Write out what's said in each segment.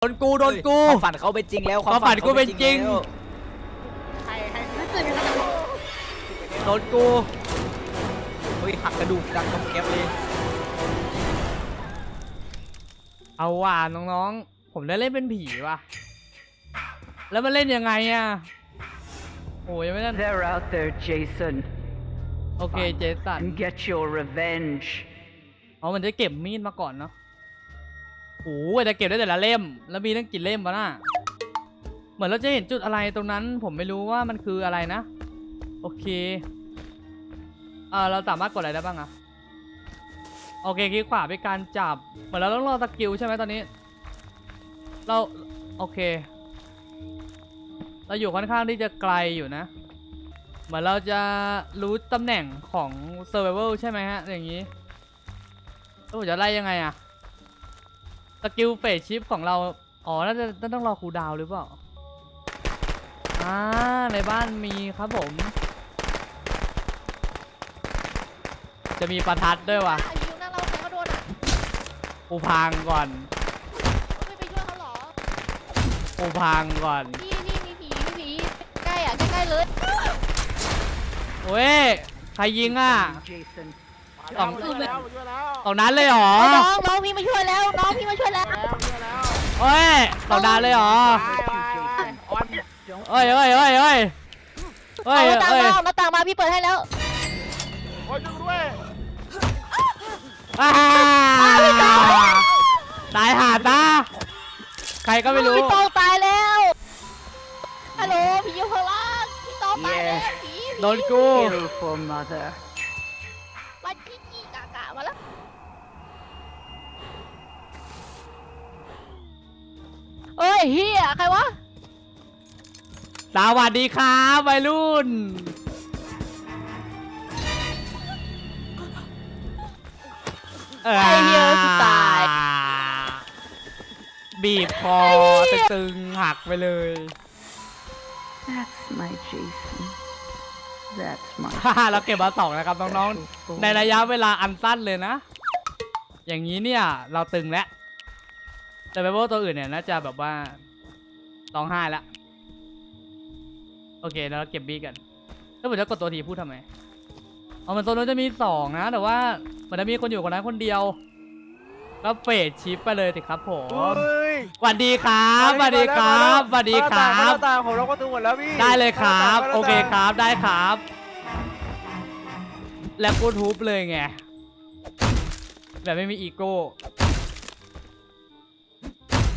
โดนกูโดนกู ความฝันเขาเป็นจริงแล้วความฝันกูเป็นจริง แล้วใครใครรู้สึกยังไงโดนกูเฮ้ยหักกระดูกดังกำแก๊บเลยเอาว่ะน้องๆ ผมได้เล่นเป็นผีว่ะ แล้วมันเล่นยังไงอะโอ้ยยังไม่ได้ They're out there, Jason. โอเคเจสัน And get your revenge. อ๋อมันจะเก็บมีดมาก่อนเนาะ โอ้ยจะเก็บได้แต่ละเล่ม แล้วมีตั้งกี่เล่มวะน่ะเหมือนเราจะเห็นจุดอะไรตรงนั้น ผมไม่รู้ว่ามันคืออะไรนะ โอเคเออเราสามารถกดอะไรได้บ้างอะโอเคคลิกขวาเป็นการจับ เหมือนเราต้องรอสกิลใช่ไหมตอนนี้ เราโอเค เราอยู่ค่อนข้างที่จะไกลอยู่นะ เหมือนเราจะรู้ตำแหน่งของ Survival ใช่ไหมฮะอย่างนี้แล้วผมจะไล่ยังไงอะ สกิลเฟสชิปของเรา อ๋อ น่าจะน่าต้องรอคูลดาวน์หรือเปล่า อ่า ในบ้านมีครับผม จะมีประทัดด้วยว่ะอะยิงหน้าเราใครก็โดนอะกูพังก่อน ไม่ไปช่วยเขาเหรอ กูพังก่อนพี่พี่มีผีมีผีใกล้อะใกล้ๆเลย เว้ย ใครยิงอะ Jason. สองมาช่วยแล้วตรงนั้นเลยเหรอน้องน้องพี่มาช่วยแล้วน้องพี่มาช่วยแล้วเฮ้ยตรงนั้นเลยเหรอ Don't เฮ้ยเฮ้ยเฮ้ยเฮ้ยเฮ้เอายหน้าต่างเฮ้ยมาเอาหน้าต่างมาพี่เปิดให้แล้วอ่าตายหาตาใครก็ไม่รู้พี่ตองตายแล้วฮัลโหลผีอยู่ข้างล่างพี่ตองตายแล้วผีโดนกู เอ้ยเฮียใครวะ สวัสดีครับวัยรุ่น ไอ้เหี้ยกูตาย บีบคอตึงๆหักไปเลย That's my Jason. That's my เราเก็บมาสองนะครับน้องๆ ในระยะเวลาอันสั้นเลยนะ อย่างนี้เนี่ย เราตึงแล้ว แต่ไปพวกตัวอื่นเนี่ยน่าจะแบบว่าร้องไห้แล้วโอเคแล้วเราเก็บบีกันแล้วผมจะกดตัวทีพูดทำไมเอามันตัวนู้นจะมีสองนะ แต่ว่ามันจะมีคนอยู่คนนั้นคนเดียว ก็เฟดชิปไปเลยสิครับผมสวัสดีครับสวัสดีครับสวัสดีครัหน้าบต่างผมล็อกประตูหมดแล้วพี่ได้เลยครับหน้าต่างโอเคครับได้ครับ แล้วกูทุบเลยไงแบบไม่มีอีโก้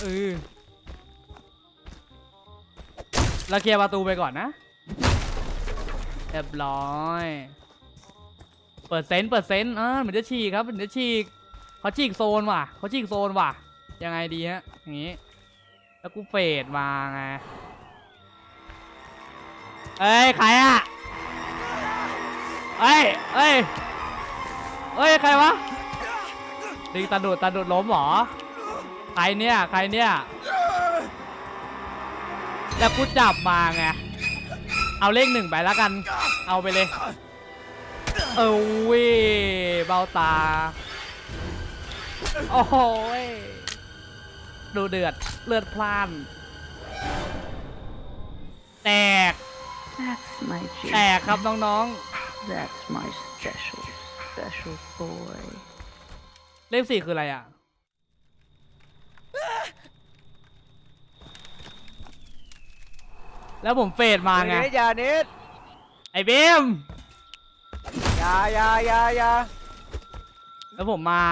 เออเราเคลียร์ประตูไปก่อนนะเรียบร้อย เปิดเซนต์เปิดเซนต์อ่าเหมือนจะฉีกครับเหมือนจะฉีกเขาฉีกโซนว่ะเขาฉีกโซนว่ะ ยังไงดีฮะอย่างนี้ แล้วกูเฟดมาไงเอ้ยใครอะเอ้ยเอ้ยเอ้ยใครวะดิงตาดุดตาดุดล้มเหรอ รเนี่ยใครเนี่ยแล้วกูจับมาไงเอาเลขหนึ่งไปแล้วกัน เอาไปเลย เออเว้ยเบ้าตา โอ้โหยดูเดือดเลือดพล่าน แตก That's my แต Jason. กครับน้อง That's my special, special boy. ๆ เลขสี่คืออะไรอะ แล้วผมเฟดมาไงเนตอย่าเน็ตไอ้เบมอย่าอย่าอย่าอย่าแล้วผมมา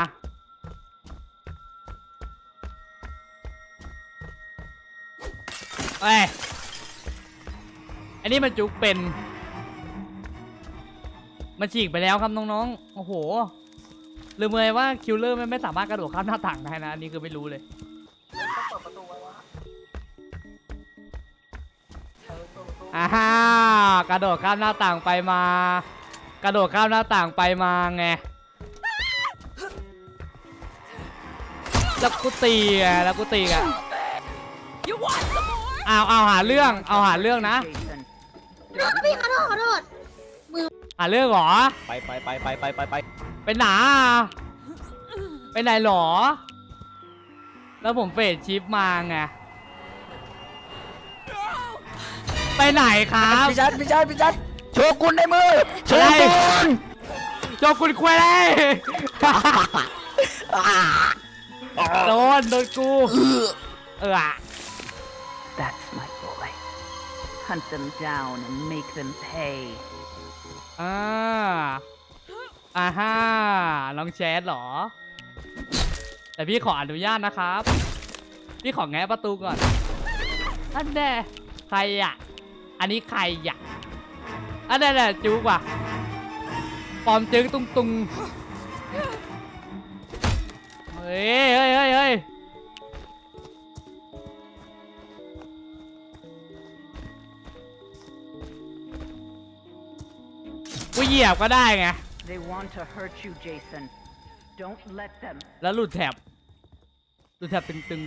เอ้ย อันนี้มันจุกเป็น มันฉีกไปแล้วครับน้องๆ โอ้โห ลืมเลยว่าคิลเลอร์ไม่ไม่สามารถกระโดดข้ามหน้าต่างได้นะ อันนี้คือไม่รู้เลย อ่าฮ่ากระโดดข้ามหน้าต่างไปมา กระโดดข้ามหน้าต่างไปมาไงแล้วกูตีไงแล้วกูตีไงเอาเอาหาเรื่องเอาหาเรื่องนะ Jason. พี่ขอโทษขอโทษหาเรื่องเหรอไปไปไปไปไปไปไปไปไหนอะไปไหนหรอเแล้วผมเฟดชิปมาไง ไปไหนครับพี่ชัดพี่ชัดพี่ชัดโชกุนในมือโชอะไรกุนโจกคุณควายเลยโดนโดนกูเอออะ That's my boy. Hunt them down and make them pay. อ่าอ่าฮ่าน้องแชทเหรอ แต่พี่ขออนุญาตนะครับ พี่ขอแงะประตูก่อนอันแน่ใครอะ อันนี้ใครอะอันแน่แน่จุกว่ะปลอมจึงตุงตุงเฮ้ยเฮ้ยเฮ้ยเฮ้ยกูเหยียบก็ได้ไง They want to hurt you, Jason. Don't let them. แล้วหลุดแถบหลุดแถบตึง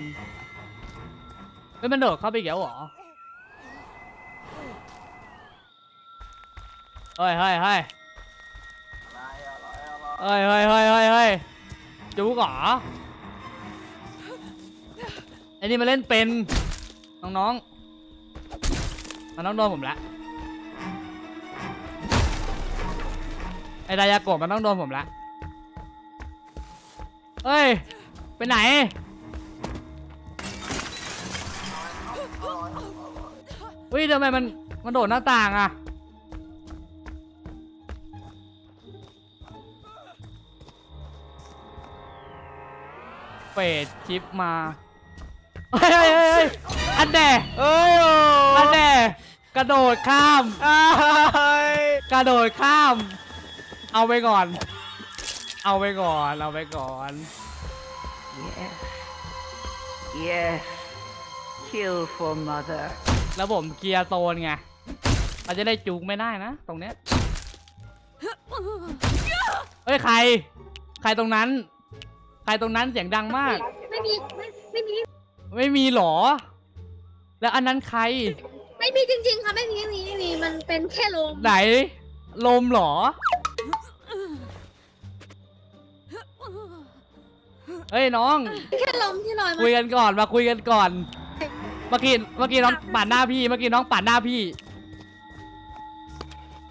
ๆไม่มันโดดเข้าไปอีกแล้วเหรอ เฮ้ยเฮ้ยเฮ้ยเฮ้ยเฮ้ยเฮ้ยเฮ้ยเฮ้ยจุกเหรอไอ้นี่มาเล่นเป็น น้องๆมันต้องโดนผมละไอ้ดายาโกะมันต้องโดนผมละเฮ้ย ไปไหนเฮ้ยทำไมมันมันโดดหน้าต่างอะ ฟดชิปมาเฮ้ยเฮ้ยเฮ้ยเฮ้ยอันแดเอ้ยโอ้อันแดกระโดดข้ามอ้ายกระโดดข้าม เอาไปก่อน เอาไปก่อน เอาไปก่อน Yes. Yes. Kill for mother. แล้วผมเคลียร์โซนไงเราจะได้จูงไม่ได้นะ ตรงเนี้ยเฮ้ย ใคร ใครตรงนั้นใค รตรงนั้นเสียงดังมาก ไม่มีไม่ไม่มีไม่มีหรอ แล้วอันนั้นใคร ไม่มีจริงๆค่ะไม่มีไม่มีไม่มีมันเป็นแค่ลมไหน ลมเหรอ เฮ้ยน้อง แค่ลมที่ลอยมาคุยกันก่อนมาคุยกันก่อน เมื่อกี้เมื่อกี้น้องปาดหน้าพี่ เมื่อกี้น้องปาดหน้าพี่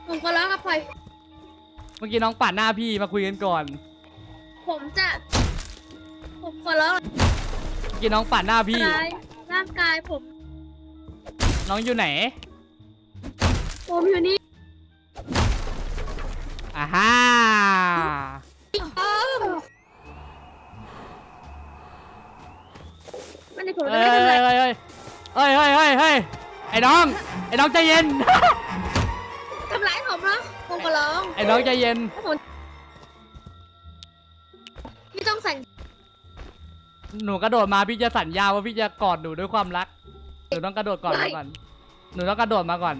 ผมก็ร้องกับปล่อย เมื่อกี้น้องปาดหน้าพี่มาคุยกันก่อน ผมจะ ผมขอร้องเมื่อกี้น้องปาดหน้าพี่กายร่างกายผม น้องอยู่ไหนผมอยู่นี่อ่าฮ่าอ้อมมันในผมเฮ้จะยไม่เฮ้ยทำอะไรเฮ้ยเฮ้ยเฮ้ยเฮ้ยเฮ้ยไอ้น้อง ไอ้น้องใจเย็น ทำร้ายผมเนาะผมก็ร้องไอ้น้องใจเย็นถ้าผมไม่ หนูกระโดดมาพี่จะสัญญาว่าพี่จะกอดหนูด้วยความรัก หนูต้องกระโดดก่อนมาก่อน หนูต้องกระโดดมาก่อน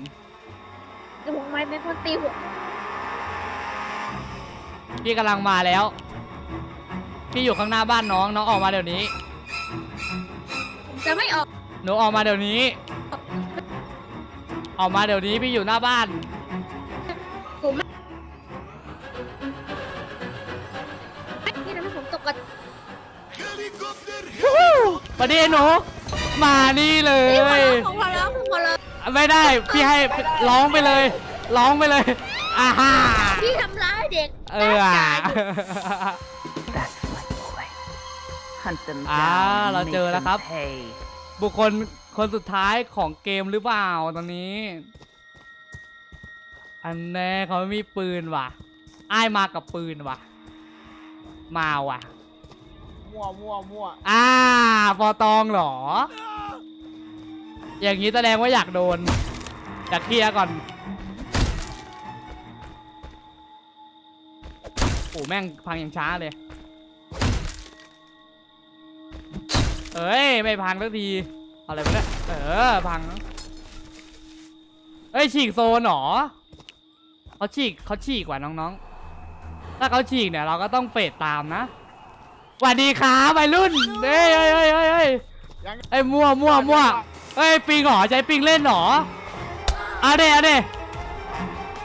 เดี๋ยวผมไม่เป็นคนตีหัวพี่กำลังมาแล้ว พี่อยู่ข้างหน้าบ้านน้องน้องออกมาเดี๋ยวนี้ ผมจะไม่ออกหนูออกมาเดี๋ยวนี้ ออกมาเดี๋ยวนี้พี่อยู่หน้าบ้าน ประเดี๋ยวหนู มานี่เลพี่ขอยร้องผมขอร้องผมขอร้องไม่ได้ พี่ให้ร้องไปเลย ร้องไปเลยอ่าฮ่าพี่ทำร้ายเด็กเอออะ That's my boy. Hunt them อ่า down เรา and เจอ make แล้ว them ครับ pay. บุคคลคนสุดท้ายของเกมหรือเปล่าตอนนี้ อันแน่เขาไม่มีปืนว่ะ อ้ายมากับปืนว่ะ มาว่ะ มั่วมั่วมั่วอ่าปอตองเหรอ อย่างนี้แสดงว่าอยากโดนจะเคลียร์ก่อนโอ้แม่งพังอย่างช้าเลย เอ้ย ไม่พังสักที อะไรไปเนี่ยเออ พัง เอ้ย ฉีกโซนเหรอเขาฉีกเขาฉีกกว่าน้องๆ ถ้าเขาฉีกเนี่ย เราก็ต้องเฟดตามนะ สวัสดีครับวัยรุ่นเฮ้ยเฮ้ยเฮ้ยเฮ้ยเฮ้ยยังเอ้ยมั่วมั่วมั่วเอ้ยปิงเหรอใช้ปิงเล่นเหรอเอาเดเอาเด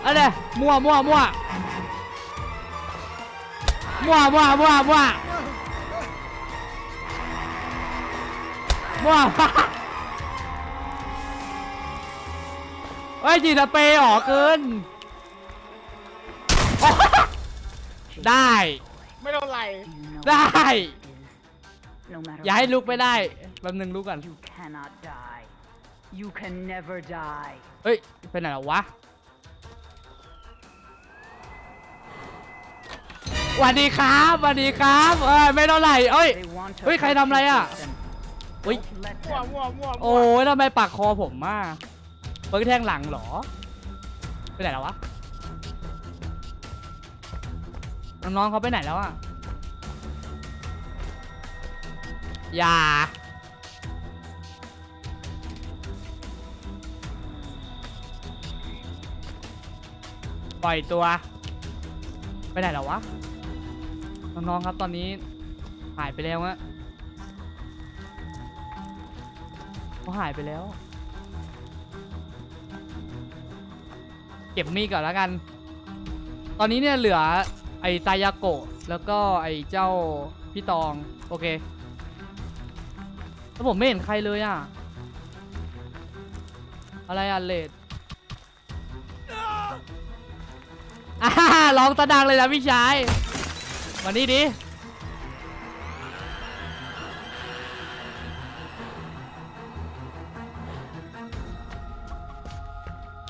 เอาเดมั่วมั่วมั่วมั่วมั่วมั่วมั่วมั่วเฮ้ยจีสเปรย์ออกเกิน ได้ ไม่เท่าไหร่ Do you know ได้ what it is? No matter อย่าให้ what ลุกไม่ได้ you do, แป๊บนึงลุกก่อน You cannot die. You can never die. เฮ้ยไปไหนแล้ววะสวัสดีครับสวัสดีครับเอ้ยไม่เท่าไหร่เอ้ย They want to เฮ้ย ใคร hurt ทำอะไร you, อะ Jason. เฮ้ย Don't let มั่ว them. มั่วมั่วโอ้ยทำไมปักคอผมมาเปิดแทงหลังเหรอ ไปไหนแล้ววะ น้องๆเขาไปไหนแล้วอะอย่า ปล่อยตัว ไปไหนแล้ววะ น้องๆครับตอนนี้หายไปแล้วอะเขาหายไปแล้ว เก็บมีดก่อนแล้วกัน ตอนนี้เนี่ยเหลือ ไอ้ตายาโกะแล้วก็ไอ้เจ้าพี่ตอง โอเคแล้วผมไม่เห็นใครเลยอะ อะไรอะเลดอ่าร้องตะดังเลยนะพี่ชายมานี่ดิ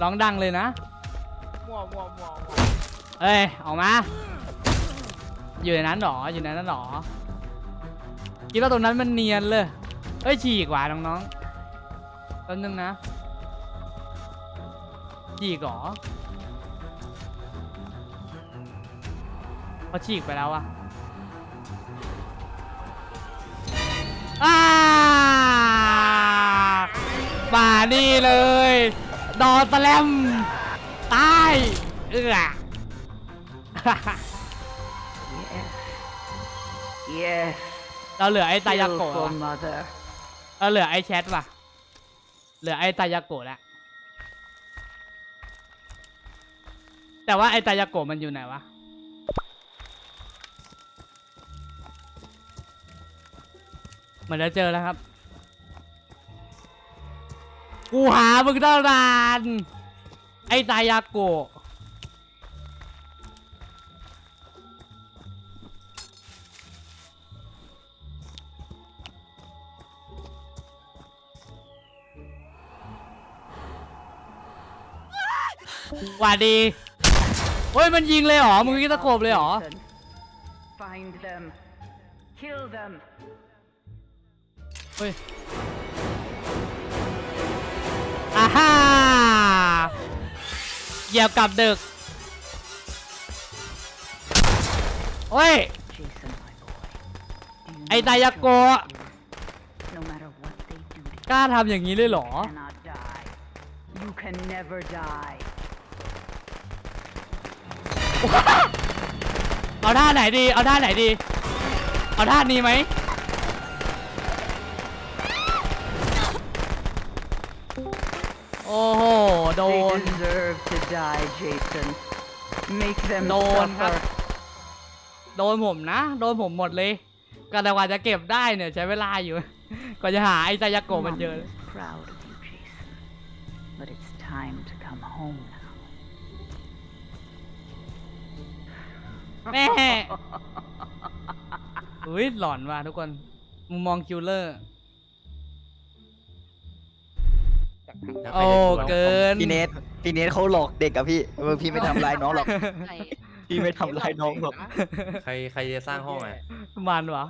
ร้องดังเลยนะ มั่วมั่วมั่วมั่วเอ้ย ออกมา อยู่ในนั้นหรออยู่ในนั้นหรอคิดว่าตรงนั้นมันเนียนเลย เอ้ยฉีกว่ะน้องๆแป๊บนึงนะฉีกเหรอเขาฉีกไปแล้วอะอ้ามานี่เลย ดอตะแลมตาย เอื้อ Yes. Yes. เราเหลือไอ้ตายา Kill โกะ for ว่ะ mother. เราเหลือไอ้แชทว่ะ เหลือไอ้ตายาโกะแล้วแต่ว่าไอ้ตายาโกะมันอยู่ไหนวะ เหมือนจะเจอแล้วครับ กูหามึงตั้งนาน ไอ้ตายาโกะ วัดดีเฮ้ยมันยิงเลยเหรอมึงกินตะโขบเลยเหรอ Jason. Find them. Kill them. เฮ้ยอ่าฮ่าเหยียบกับดึกเฮ้ย Jason, my boy. Do you ไอ้ know ตายา what โกะ your is? No matter what they do to you, กล้าทำอย่างนี้เลยเหรอ you cannot die. You can never die. เอาท่าไหนดี เอาท่าไหนดี เอาท่านี้ไหม โอ้โห โด They น deserve to die, Jason. Make them โดนครับ suffer. โดนผมนะ โดนผมหมดเลยก็แต่กว่าจะเก็บได้เนี่ยใช้เวลาอยู่ กว่าจะหาไอ้ตายาโกะมันเจอ Mom is proud of you, Jason. But it's time to come home now. แม่อุ้ยหลอนว่ะทุกคนมุมมองคิวเลอร์ โอ้เกินพี่เนทพี่เนทเขาหลอกเด็กอะพี่เออพี่ไม่ทำร้ายน้องหรอกไหนพี่ไม่ทำร้ายน้องหรอก ใครใครจะสร้างห้องอะมันวะ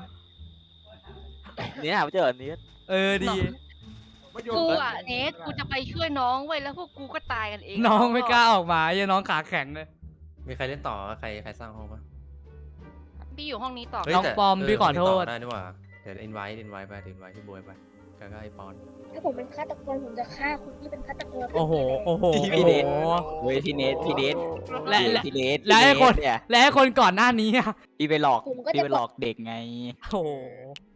เนี่ยไม่เจออันนี้เออดี กูอะเนทกูจะไปช่วยน้องไว้ยแล้วพวกกูก็ตายกันเอง น้องไม่กล้าออกมาเหี้ยังน้องขาแข็งเลย มีใครเล่นต่อวะใครใครสร้างห้องปะพี่อยู่ห้องนี้ต่อ เฮ้ยน้องแต่ปอมเพี่ขอโทษเล่นต่ได้นี่หว่าเดี๋ยวอินไว้อินไว้ไปอินไว้ที่บวยไปก็ก็ไอปอน ถ้าผมเป็นฆาตกรผมจะฆ่าคุณที่เป็นฆาตกรโอ้โห โอ้โห พี่โอ้เนโหทเว้ยพี่เนทพี่เนทและและ พี่เนทและไอ้คน พี่เทเนี่ยและไอ้คนก่อนหน้านี้อะพี่ไปหลอกผมก็พี่จะไปบหลออกกเด็กไง โอ้โห